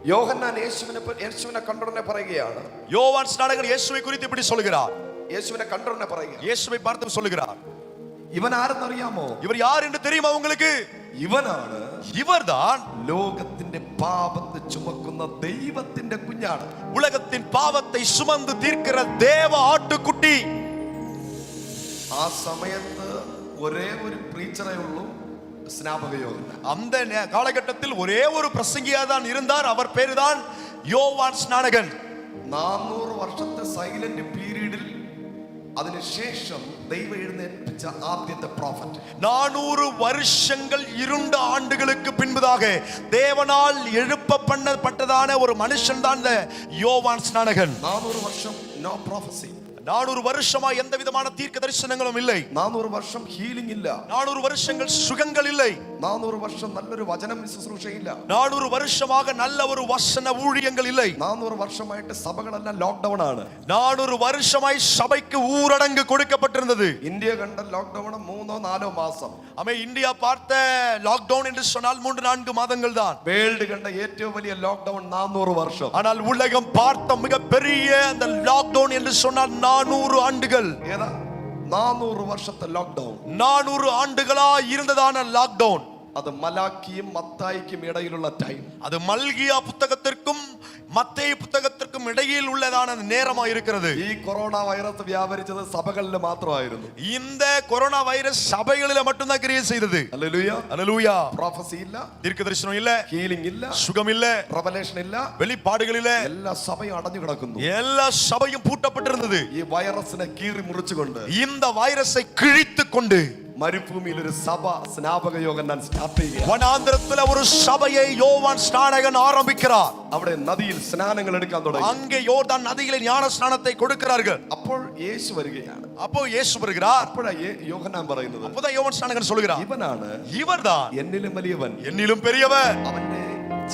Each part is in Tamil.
യോഹന്നാൻ യേശുവിനെ പ- യേശുവിനെ കണ്ടുടനെ പറയുകയാണ് யோவான் ஸ்நானகர் இயேசுவை குறித்து இப்படி சொல்லுகிறார் യേശുവിനെ കണ്ടുടനെ പറയുക இயேசுவை பார்த்து சொல்லுகிறார் ഇവൻ ആരെന്നറിയാമോ இவர் யார் என்று தெரியுமா உங்களுக்கு ഇവനാണ് இவர்தான் ലോകത്തിന്റെ പാപത്തെ ചുമക്കുന്ന ദൈവത്തിന്റെ കുഞ്ഞാണ് உலகத்தின் பாவத்தை சுமந்து தீர்க்கிற தேவ ஆட்டுக்குட்டி ആ സമയത്ത് ഒരേ ഒരു പ്രീച്ചറേ ഉള്ളൂ സ്നാപക യോഹന്നാൻ அந்த நே- காலகட்டத்தில் ஒரே ஒரு பிரசங்கியா தான் இருந்தார் அவர் பேருதான் யோவான் ஸ்நானகன் നാനൂറ് വർഷത്തെ സൈലന്റ് പീരീഡിൽ അതിനുശേഷം ദൈവം എഴുന്നേൽപ്പിച്ച ആദ്യത്തെ പ്രോഫറ്റ് நானூறு வருஷங்கள் இருண்ட ஆண்டுகளுக்கு பின்பதாக தேவனால் எழுப்ப பண்ணப்பட்டதான ஒரு மனுஷன் தான் இந்த யோவான் ஸ்நானகன் നാനൂറ് വർഷം നോ പ്രോഫസി நானூறு வருஷமா எந்த விதமான தீர்க்க தரிசனங்களும் இல்லை നാനൂറ് വർഷം ഹീലിംഗ് ഇല്ല நானூறு வருஷங்கள் சுகங்கள் இல்லை നാനൂറ് വർഷം നല്ലൊരു വചനം ശുശ്രൂഷയില്ല நானூறு வருஷமாக நல்ல ஒரு வசன ஊழியங்கள் இல்லை നാനൂറ് വർഷമായിട്ട് സഭകളെല്ലാം ലോക്ക്ഡൌൺ ആണ് நானூறு வருஷமாய் சபைக்கு ஊரடங்கு கொடுக்கப்பட்டிருந்தது ഇന്ത്യ കണ്ട ലോക്ക്ഡൌൺ മൂന്നോ നാലോ മാസം அமே இந்தியா பார்த்த லாக்டவுன் என்று சொன்னால் மூன்று நான்கு மாதங்கள் தான் വേൾഡ് കണ്ട ഏറ്റവും വലിയ ലോക്ക്ഡൌൺ നാനൂറ് വർഷം ஆனால் உலகம் பார்த்த மிகப்பெரிய அந்த லாக்டவுன் என்று சொன்னால் நானூறு ஆண்டுகள். ஏன்னா நானூறு வருஷத்தை லாக்டவுன் நானூறு ஆண்டுகளா இருந்ததான லாக்டவுன் അത് മലാക്കിയും മത്തായിക്കും ഇടയിലുള്ള ടൈം அது மல்கியா புத்தகத்திற்கும் மத்தேயு புத்தகத்திற்கும் இடையில் உள்ளதான நேரமா இருக்கிறது ഈ കൊറോണ വൈറസ് വ്യാപരിച്ചത് സഭകളിൽ മാത്രമായിരുന്നു இந்த கொரோனா வைரஸ் சபைகளில மட்டும்தான் கிரியை செய்தது അല്ലേലൂയ அல்லேலூயா പ്രോഫസി ഇല്ല தீர்க்க தரிசனம் இல்ல ഹീലിംഗ് ഇല്ല சுகம் இல்ல റവലേഷൻ ഇല്ല வெளிப்பாடுகள் இல்ல എല്ലാ സഭയും അടഞ്ഞു കിടക്കുന്നു எல்லா சபையும் பூட்டப்பட்டிருந்தது ഈ വൈറസിനെ കീറി മുറിച്ചുകൊണ്ട് இந்த வைரஸை கிழித்து கொண்டு മരുഭൂമിയിൽ ഒരു സഭ സ്നാപക യോഗം ഞാൻ സ്റ്റാർട്ട് ചെയ്യുക வனாந்திரத்துல ஒரு சபையை யோவான் ஸ்நானகன் ஆரம்பிக்கிறார் അവിടെ നദിയിൽ സ്നാനങ്ങൾ എടുക്കാൻ തുടങ്ങി அங்கே யோர்தான் நதியிலே ஞான ஸ்நானத்தை கொடுக்கிறார்கள் അപ്പോൾ യേശു വരികയാണ് அப்போ இயேசு வருகிறார் അപ്പോഴാ യേ- യോഹന്നാൻ പറയുന്നത് அப்போதான் யோவான் ஸ்நானகன் சொல்லுகிறார் ഇവനാണ് இவர்தான் എന്നിലും വലിയവൻ என்னிலும் பெரியவர் അവന്റെ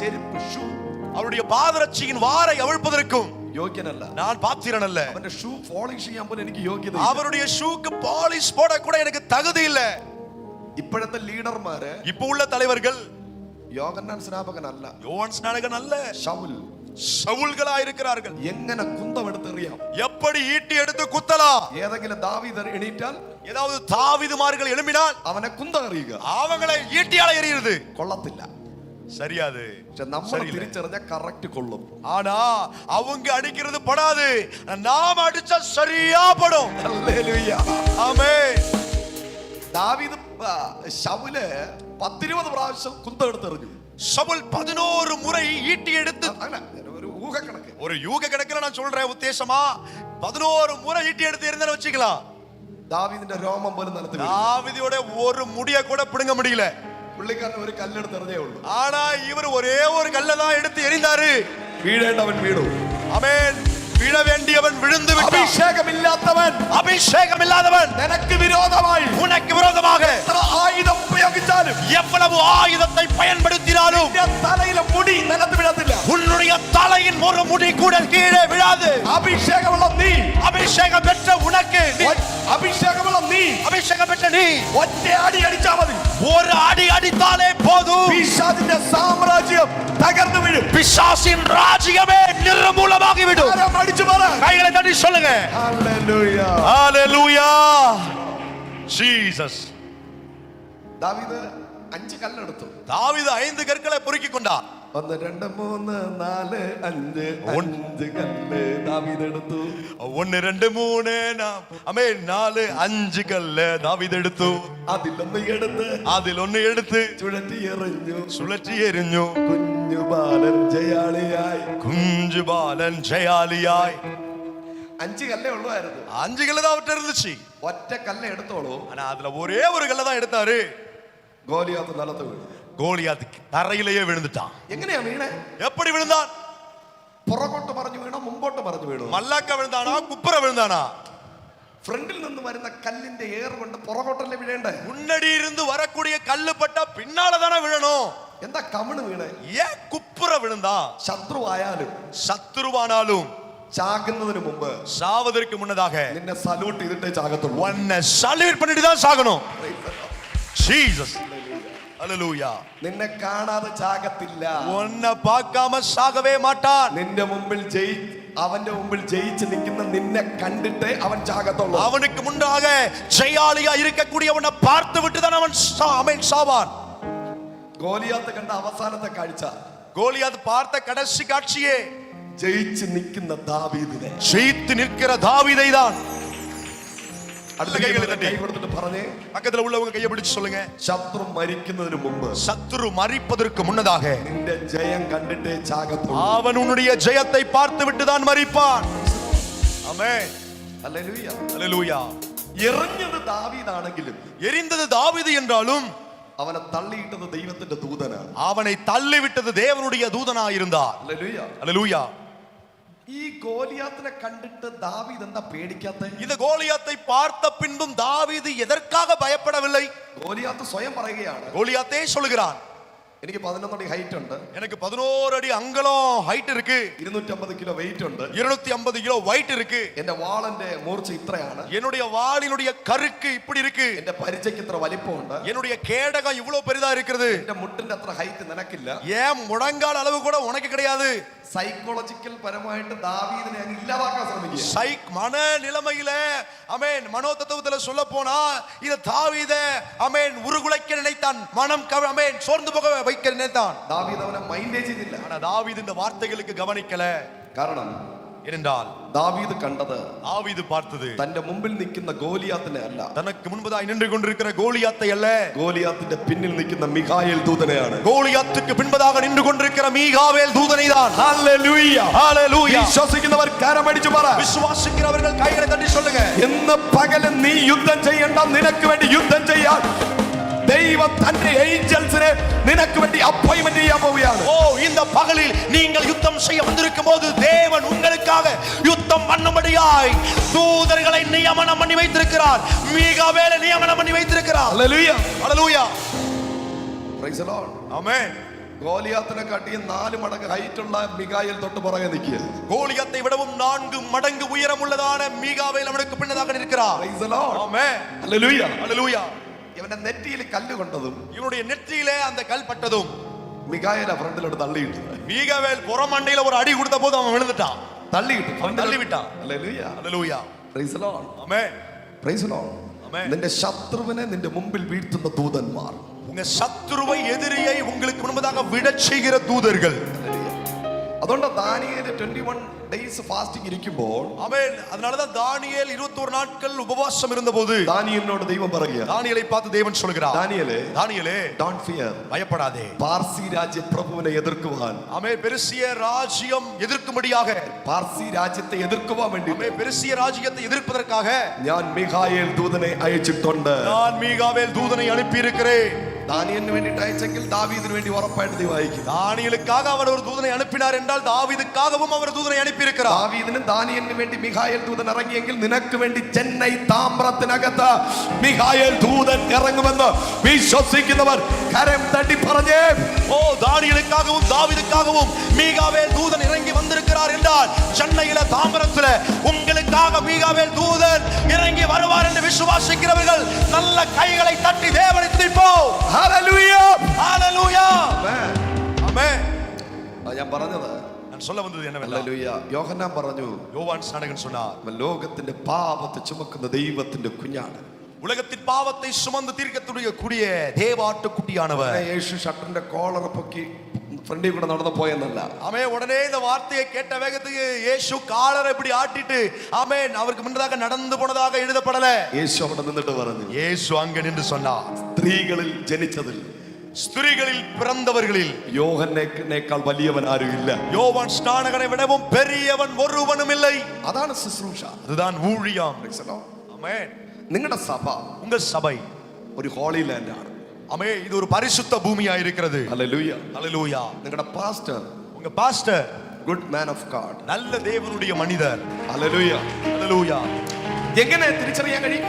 ചെരുപ്പ് ഷൂ அவருடைய பாதரட்சியின் வாரை அவிழ்ப்பதற்கும் യോഗ്യനല്ല நான் பாத்திரன் அல்ல അവന്റെ ഷൂ പോളിഷ് ചെയ്യാൻ പോലും എനിക്ക് യോഗ്യത அவருடைய ஷூக்கு பாலிஷ் போட கூட எனக்கு தகுதி இல்ல ഇപ്പോഴത്തെ ലീഡർമാര് இப்போ உள்ள தலைவர்கள் യോഗന്നാൻ സ്നാപകനല്ല யோவான் ஸ்நானகன் அல்ல ഷൗൽ சவுல்களா இருக்கிறார்கள் എങ്ങനെ കുന്തമെടുത്തെറിയാം எப்படி ஈட்டி எடுத்து குத்தலாம் ഏതെങ്കിലും ദാവീദ് എണീറ്റാൽ ஏதாவது தாவிதுமார்கள் எழும்பினால் അവനെ കുന്തമെറിയുക அவங்களை ஈட்டியால எறியுது കൊള്ളത്തില്ല சரியாது പക്ഷെ നമ്മൾ சரியில்லை. തിരിച്ചറിഞ്ഞ കറക്റ്റ് കൊള്ളും ஆனா அவங்க அடிக்கிறது படாது நாம அடிச்சா சரியா படும் ഹല്ലേലൂയ. ஆமே ദാവീദ് ആ, ശൗല് പത്തിരുപത് പ്രാവശ്യം കുന്തമെടുത്തെറിഞ്ഞു சவுல் பதினோரு முறை ஈட்டி எடுத்து അങ്ങനെ ഒരു ഊഹക്കണക്ക് ஒரு யூக கணக்கில் நான் சொல்றேன் உத்தேசமா பதினோரு முறை ஈட்டி எடுத்து இருந்தாலும் வச்சுக்கலாம் ദാവീദിന്റെ രോമം പോലും നിലത്ത് വീഴും. தாவிதியோட ஒரு முடிய கூட பிடுங்க முடியல പുള്ളിക്കാരൻ ഒരു കല്ലെടുത്തെറിഞ്ഞേ ഉള്ളൂ ஆனா இவர் ஒரே ஒரு கல்லை தான் எடுத்து எறிந்தாரு വീഴേണ്ടവൻ വീണു அமேன் விழ வேண்டியவன் விழுந்து விட்டான் അഭിഷേകമില്ലാത്തവൻ அபிஷேகம் இல்லாதவன் നിനക്ക് വിരോധമായി உனக்கு விரோதமாக എത്ര ആയുധം ഉപയോഗിച്ചാലും எவ்வளவு ஆயுதத்தை பயன்படுத்தினாலும் നിന്റെ തലയിലെ മുടി നിലത്ത് വീഴത്തില്ല உன்னுடைய தலையின் ஒரு முடி கூட கீழே விழாது അഭിഷേകമുള്ള നീ அபிஷேகம் பெற்ற உனக்கு நீ- ഒ- അഭിഷേകമുള്ള നീ அபிஷேகம் பெற்ற நீ ഒറ്റ അടി അടിച്ചാ മതി ஒரு அடி அடித்தாலே போதும். பிசாசின் சாம்ராஜ்யம் தகர்ந்து விடும். பிசாசின் ராஜ்யமே நிர்மூலமாகி விடும் அடிச்சு பாரு கைகளை தட்டி சொல்லுங்க. ஹalleluya ஹalleluya ஜீசஸ் தாவீது அஞ்சு கல் எடுத்து தாவீது ஐந்து கற்களை பொறுக்கிக் கொண்டார். ഒന്ന് രണ്ട് മൂന്ന് നാല് അഞ്ച് അഞ്ച് കല്ല് ദാവിതെടുത്തു ഒന്ന് രണ്ട് മൂന്ന് അമ്മേ നാല് അഞ്ച് കല്ല് ദാവിതെടുത്തു അതിലൊന്ന് എടുത്ത് അതിലൊന്ന് എടുത്ത് ചുഴറ്റി എറിഞ്ഞു. ചുഴറ്റി എറിഞ്ഞു. കുഞ്ഞു ബാലൻ ജയാളിയായി. കുഞ്ചു ബാലൻ ജയാളിയായി. അഞ്ച് കല്ലേ ഉള്ളതായിരുന്നു അഞ്ച് കല്ല് தான் விட்டு ഒറ്റ കല്ല് എടുത്തോളൂ. അല്ല അതിലെ ഒരേ ഒരു கல்ல എടുത്താറ് ഗോലിയാത്ത கோலியாத்து நிலத்து വീണു கோலியாத்துக்கு தரையிலேயே விழுந்துட்டான் എങ്ങനെയാ വീണേ எப்படி விழுந்தான் പുറകോട്ട് പറഞ്ഞു വീണോ മുമ്പോട്ട് പറഞ്ഞു വീണു மல்லாக்க விழுந்தானா குப்புற விழுந்தானா ഫ്രണ്ടിൽ നിന്ന് വരുന്ന കല്ലിന്റെ ഏർ കൊണ്ട് പുറകോട്ടല്ലേ വീഴേണ്ടേ முன்னாடி இருந்து வரக்கூடிய கல்லு பட்டா பின்னால தானே விழணும் എന്താ കമിണ് വീണേ ஏன் குப்புற விழுந்தான் ശത്രു ആയാലും சத்துருவானாலும் ചാകുന്നതിന് മുമ്പ് சாவதற்கு முன்னதாக നിന്നെ സല്യൂട്ട് ചെയ്തിട്ടേ ചാകത്തുള്ളൂ உன்னை சல்யூட் பண்ணிட்டு தான் சாகணும் ஜீசஸ் அல்லேலூயா നിന്നെ കാണാതെ ചാകത്തില്ല. നിന്റെ മുമ്പിൽ ജയി അവന്റെ മുമ്പിൽ ജയിച്ച് നിൽക്കുന്ന നിന്നെ കണ്ടിട്ട് അവൻ ചാകത്തുള്ളൂ. അവനുക്ക് മുണ്ടാകെ ജയാളിയാ അവനെ പാർത്ത് വിട്ടു തന്നെ അവൻ അമേൻ സാവാൻ ഗോലിയാത്ത് കണ്ട അവസാനത്തെ കാഴ്ച. ഗോലിയാത്ത് പാർത്ത കടശി കാഴ്ചയെ ജയിച്ച് നിൽക്കുന്ന ദാവീദിനെ. ജയിത്ത് നിൽക്കുന്ന ദാവീദൈതാണ് അടുത്ത കൈകളെ കൈ തട്ടി. കൊടുത്തിട്ട് പറഞ്ഞേ பக்கத்துல உள்ளவங்க கையை பிடிச்சு சொல்லுங்க ശത്രു മരിക്കുന്നതിന് മുമ്പ് சத்துரு மறிப்பதற்கு முன்னதாக നിന്റെ ജയം കണ്ടിട്ടേ ചാകത്തുള്ളൂ அவன் உன்னுடைய ஜெயத்தை பார்த்து விட்டு தான் மறிப்பான் ஆமென் ഹല്ലേലൂയ. அல்லேலூயா എറിഞ്ഞത് ദാവീദാണെങ്കിലും எரிந்தது தாவீது என்றாலும் അവനെ തള്ളിയിട്ടത് ദൈവത്തിന്റെ ദൂതനാണ് அவனை தள்ளிவிட்டது தேவனுடைய தூதனாயிருந்தார் ഹല്ലേലൂയ. அல்லேலூயா ഈ ഗോലിയാത്തിനെ കണ്ടിട്ട് ദാവീദ് എന്താ പേടിക്കാത്ത ഇത് ഗോലിയാത്തെ പാർത്ത പിൻപും ദാവീദ് എതർക്കാക ഭയപ്പെടവില്ല ഗോലിയാത്ത് സ്വയം പറയുകയാണ് ഗോലിയാത്തെ സൊല്ലുകാൻ എനിക്ക് പതിനൊന്നടി ഹൈറ്റ് ഉണ്ട് எனக்கு பதினோரு அடி அங்கலம் ஹைட் இருக்கு ഇരുന്നൂറ്റമ്പത് കിലോ വെയിറ്റ് ഉണ്ട് இருநூத்தி ஐம்பது கிலோ weight இருக்கு എന്റെ വാളന്റെ മൂർച്ച ഇത്രയാണ് என்னுடைய வாளினுடைய கருக்கு இப்படி இருக்கு എന്റെ പരിചയ്ക്ക് ഇത്ര വലിപ്പമുണ്ട് என்னுடைய கேடகம் இவ்வளவு பெரிதா இருக்கிறது എന്റെ മുട്ടിന്റെ അത്ര ഹൈറ്റ് നിനക്കില്ല ஏன் முழங்கால் அளவு கூட உனக்கு கிடையாது സൈക്കോളജിക്കൽ പരമായിട്ട് ദാവീദിനെ അങ്ങ് ഇല്ലാതാക്കാൻ ശ്രമിക്കുക சைக் மன நிலைமையில அமேன் மனோ தத்துவத்துல சொல்ல போனா இது தாவீத அமேன் உருகுலைக்க நினைத்தான் மனம் கவ அமேன் சோர்ந்து போக வைக்க நினைத்தான் ദാവീദ് അവനെ മൈൻഡേ ചെയ്തില്ല ஆனா தாவீது இந்த வார்த்தைகளுக்கு கவனிக்கல കാരണം ஏனென்றால் ദാവീദ് കണ്ടത് தாவீது பார்த்தது തന്റെ മുമ്പിൽ നിൽക്കുന്ന ഗോലിയാത്തിനെ അല്ല தனக்கு முன்பதாய் நின்று கொண்டிருக்கிற கோலியாத்தை அல்ல ഗോലിയാത്തിന്റെ പിന്നിൽ നിൽക്കുന്ന മിഖായേൽ ദൂതനെയാണ് கோலியாத்துக்கு பின்பதாக நின்று கொண்டிருக்கிற மீகாவேல் தூதனை தான் ഹല്ലേലൂയ. ஹalleluya വിശ്വസിക്കുന്നവർ കരമടിച്ചു പറ விசுவாசிக்கிறவர்கள் கைகளை தட்டி சொல்லுங்க ഇന്ന് പകല് നീ യുദ്ധം ചെയ്യണ്ട നിനക്ക് വേണ്ടി യുദ്ധം ചെയ്യാൻ ദൈവം തന്റെ ഏഞ്ചൽസിനെ നിനക്ക് വേണ്ടി അപ്പോയിന്റ്മെന്റ് ചെയ്യാൻ പോവുകയാണ് ஓ இந்த பகலில் நீங்கள் யுத்தம் செய்ய வந்திருக்கும் போது தேவன் உங்களுக்காக யுத்தம் பண்ணும்படியாய் தூதர்களை நியமனம் பண்ணி வைத்திருக்கிறார் மீகாவேலை நியமனம் பண்ணி வைத்திருக்கிறார் hallelujah. Hallelujah Praise the Lord. Amen ഗോലിയാത്തിനെ കാട്ടിയും നാല് മടങ്ങ് ഹൈറ്റ് ഉള്ള മികായേൽ തൊട്ട് പുറകെ നിൽക്കുക கோலியத்தை விடவும் நான்கு மடங்கு உயரம் உள்ளதான மீகாவேல் அவனுக்கு பின்னதாக நிற்கிறார் Praise the Lord. Amen hallelujah. Hallelujah ഇവന്റെ നെറ്റിയിൽ കല്ല് കൊണ്ടതും இவனுடைய நெற்றியிலே அந்த கல் பட்டதும் മികായേല ഫ്രണ്ടിലോട്ട് തള്ളിയിട്ടു மீகாவேல் புறமண்டையில ஒரு அடி கொடுத்த போது அவன் விழுந்துட்டான் തള്ളിയിട്ടു அவன் தள்ளிவிட்டான் hallelujah. Hallelujah Praise the Lord. Amen Praise the Lord. Amen. നിന്റെ ശത്രുവിനെ നിന്റെ മുമ്പിൽ വീഴ്ത്തുന്ന ദൂതന്മാർ உங்க சத்துருவை எதிரியை உங்களுக்கு முன்பதாக விடச் செய்கிற தூதர்கள் അതുകൊണ്ട് ദാനിയേല് ട്വന്റി വൺ ഡേയ്സ് ഫാസ്റ്റിംഗ് ഇരിക്കുമ്പോൾ ஆமென் அதனாலதான் தானியேல் 21 நாட்கள் உபவாசம் இருந்தபோது ദാനിയലിനോട് ദൈവം പറയുക தானியேலை பார்த்து தேவன் சொல்கிறார் ദാനിയല് தானியேலே ഡോണ്ട് ഫിയർ பயப்படாதே പാർസി രാജ്യ പ്രഭുവിനെ എതിർക്കുവാൻ ஆமே பெருசிய ராஜ்யம் எதிர்க்கும்படியாக പാർസി രാജ്യത്തെ എതിർക്കുവാൻ വേണ്ടി ஆமே பெருசிய ராஜ்யத்தை எதிர்ப்பதற்காக ഞാൻ മിഖായേൽ ദൂതനെ അയച്ചിട്ടുണ്ട് நான் மீகாவேல் தூதனை அனுப்பி இருக்கிறேன் ദാനിയന് വേണ്ടിയിട്ട് അയച്ചെങ്കിൽ ദാവീദിന് വേണ്ടി ഉറപ്പായിട്ട് ദൈവായിക്കും ദാനിയലുക്കാക അവർ ഒരു ദൂതനെ അനുപ്പിനാർ എന്നാൽ ദാവീദുക്കാകവും അവർ ദൂതനെ അനുപ്പിയിരിക്കുക ദാവീദിനും ദാനിയന് വേണ്ടി മിഹായൽ ദൂതൻ ഇറങ്ങിയെങ്കിൽ നിനക്ക് വേണ്ടി ചെന്നൈ താമ്രത്തിനകത്ത് മിഹായൽ ദൂതൻ ഇറങ്ങുമെന്ന് വിശ്വസിക്കുന്നവർ കരം തട്ടി പറഞ്ഞേ ഓ ദാനിയലുക്കാകവും ദാവീദുക്കാകവും മികാവേൽ ദൂതൻ ഇറങ്ങി വന്നിരിക്കാർ എന്നാൽ ചെന്നൈയിലെ താമരത്തിലെ உங்களுக்காக மீகாவேல் தூதன் இறங்கி வருவார் என்று விசுவாசிக்கிறவர்கள் நல்ல கைகளை தட்டி தேவனை துதிப்போம் ഹല്ലേലൂയ ஹalleluya ஆமென் ആ, ഞാൻ പറഞ്ഞത് நான் சொல்ல வந்தது என்னவெல்லாம் ഹല്ലേലൂയ യോഹന്നാൻ പറഞ്ഞു யோவான் ஸ்நானகன் சொன்னார் അവൻ ലോകത്തിന്റെ പാപത്തെ ചുമക്കുന്ന ദൈവത്തിന്റെ കുഞ്ഞാണ് உலகத்தின் பாவத்தை சுமந்து தீர்க்கக்கூடிய கூடிய தேவாட்டுக்குட்டியானவர் യേശു ഷട്ടറിന്റെ കോളർ പൊക്കി ഫ്രണ്ടിൽ കൂടെ നടന്നു പോയെന്നല്ല ஆமே உடனே இந்த வார்த்தையை கேட்ட வேகத்துக்கு இயேசு காலரை இப்படி ஆட்டிட்டு ஆமென் அவருக்கு முன்னதாக நடந்து போனதாக எழுதப்படல യേശു അവിടെ നിന്നിട്ട് പറഞ്ഞു இயேசு அங்க நின்று சொன்னார் സ്ത്രീകളിൽ ജനിച്ചതിൽ ஸ்திரீகளில் பிறந்தவர்களில் യോഹന്നേക്കാൾ വലിയവൻ ആരുമില്ല யோவான் ஸ்நானகனை விடவும் பெரியவன் ஒருவனும் இல்லை അതാണ് ശുശ്രൂഷ அதுதான் ஊழியம் ஆமென் നിങ്ങളുടെ സഭ உங்க சபை ഒരു ഹോളി ലാൻഡ് அமே இது ஒரு பரிசுத்த பூமியா இருக்கிறது. அல்லேலூயா அலலூயா எங்கட பாஸ்டர் உங்க pastor good man of God நல்ல தேவனுடைய மனிதர். அலலூயா அல்லேலூயா எங்கன திருச்சரியங்கடி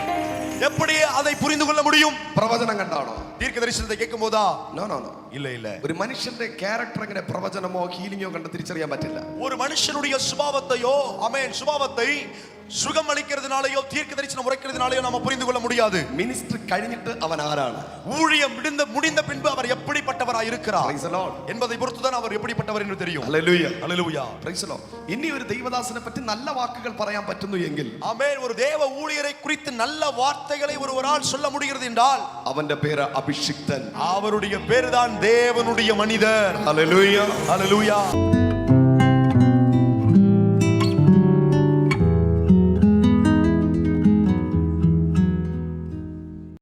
எப்படி அதை புரிந்து கொள்ள முடியும்? பிரவசனம் கண்டாடும் தீர்க்க தரிசனத்தை கேட்கும் போதா நோ நோ நோ இல்ல இல்ல ഒരു മനുഷ്യന്റെ ക്യാരക്ടർ എങ്ങനെ പ്രവചനമോ ഹീലിങ്ങോ കണ്ട് തിരിച്ചറിയാൻ പറ്റില്ല ஒரு மனுஷனுடைய சுபாவத்தையோ அமேன் சுபாவத்தை சுகம் அளிக்கிறதுனாலயோ தீர்க்க தரிசனம் உரைக்கிறதுனாலயோ நம்ம புரிந்து கொள்ள முடியாது മിനിസ്റ്റർ കഴിഞ്ഞിട്ട് അവൻ ആരാണ് ஊழியம் முடிந்த முடிந்த பின்பு அவர் எப்படிப்பட்டவராய் இருக்கிறார் Praise the Lord. என்பதை பொறுத்துதான் அவர் எப்படிப்பட்டவர் என்று தெரியும் Hallelujah. Hallelujah Praise the Lord. ഇനി ഒരു ദൈവദാസനെ പറ്റി നല്ല വാക്കുകൾ പറയാൻ പറ്റുന്നു എങ്കിൽ ஆமென் ஒரு தேவ ஊழியரை குறித்து நல்ல வார்த்தைகளை ஒருவரால் சொல்ல முடிகிறது என்றால் അവന്റെ പേര് അഭിഷിക്തൻ அவருடைய பேருதான் தேவனுடைய மனிதர் Hallelujah. அல்லேலூயா